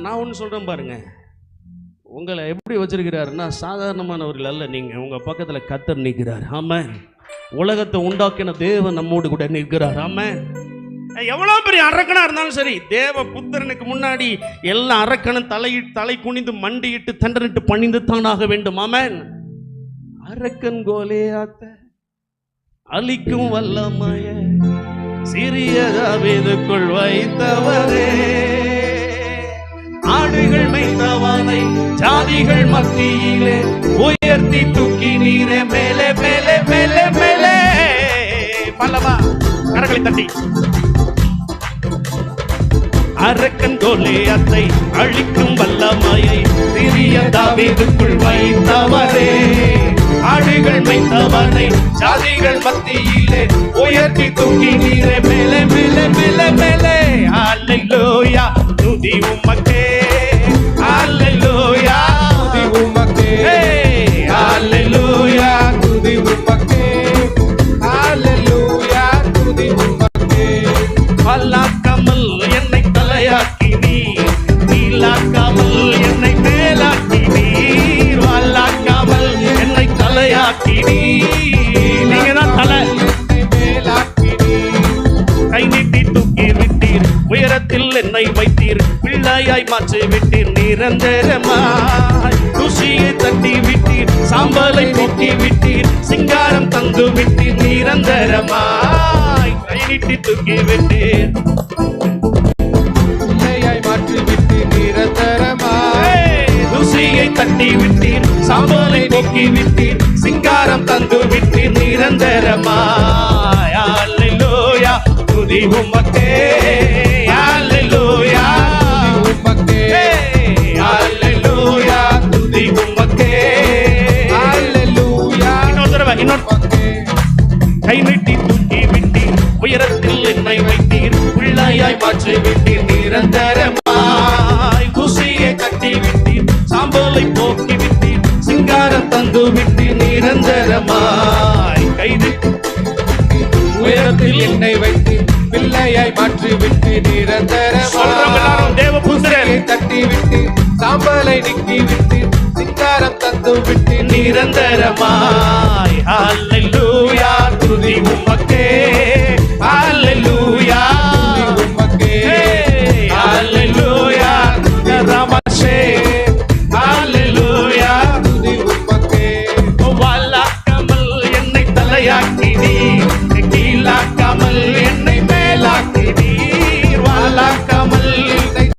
நான் ஒன்று சொல்கிறேன் பாருங்க. உங்களை எப்படி வச்சிருக்கிறாருன்னா சாதாரணமானவர்கள் அல்ல நீங்கள் உங்கள் பக்கத்தில் கத்தர் நிற்கிறார். ஆமாம் உலகத்தை உண்டாக்கின தேவன் நம்மோடு கூட நிற்கிறார். ஆமாம் எவ்வளோ பெரிய அரக்கனாக இருந்தாலும் சரி தேவ புத்திரனுக்கு முன்னாடி எல்லா அரக்கனும் தலை தலை குனிந்து மண்டியிட்டு தண்டனிட்டு பணிந்து தானாக வேண்டும். ஆமென். அரக்கன் கோலேயாத்த அழிக்கும் வல்லமய சிறிய தாவீதுக்குள் வைத்தவரே. ஆடுகள் மைத்தவனை ஜாதிகள் மத்தியிலே உயர்த்தி தூக்கி நீரே மேலே மேலே மேலே மேலே. பல்லவா கரங்களை தட்டி. அரக்கன் கோலியத்தை அழிக்கும் வல்லமையை சிறிய தாவீதுக்குள் வைத்தவரே. ஆடுகள் மைந்தவனை ஜாதிகள் மத்தியிலே உயர்த்தி தூக்கி நீரே மேலே மேலே மேலே மேலே. அல்லையோயா துதி உமக்கே. உயரத்தில் என்னை வைத்தீர் பிள்ளையாய் மாற்றி விட்டீர் நிரந்தரமாய். ருசியை தட்டி விட்டீர் சாம்பலை போக்கி விட்டீர் சிங்காரம் தந்து விட்டீர் நிரந்தரமாய். கை தூக்கி விட்டீர். பிள்ளையாய் மாற்றி விட்டீர் நிரந்தரமாய். ஏய், ருசியை தட்டி விட்டீர் சாம்பலை போக்கி விட்டீர் சிங்காரம் தந்து விட்டீர் நிரந்தரமாய். அல்லேலூயா துதி உமக்கே. என்னை வைத்தீர் பிள்ளையாய் மாற்றி விட்டீர். நிரந்தரமாய் குசியை கட்டி விட்டீர் சாம்பலை போக்கி விட்டீர் சிங்காரம் தந்து விட்டீர். நிரந்தரமாய் கைது. உயரத்தில் என்னை வைத்து பிள்ளையாய் மாற்றி விட்டு நிரந்தரமாய் தேவபுத்திரன். குசியை தட்டி விட்டு சாம்பலை நீக்கி விட்டு சிங்காரம் தந்து விட்டு நிரந்தரமாய் அல்லேலூயா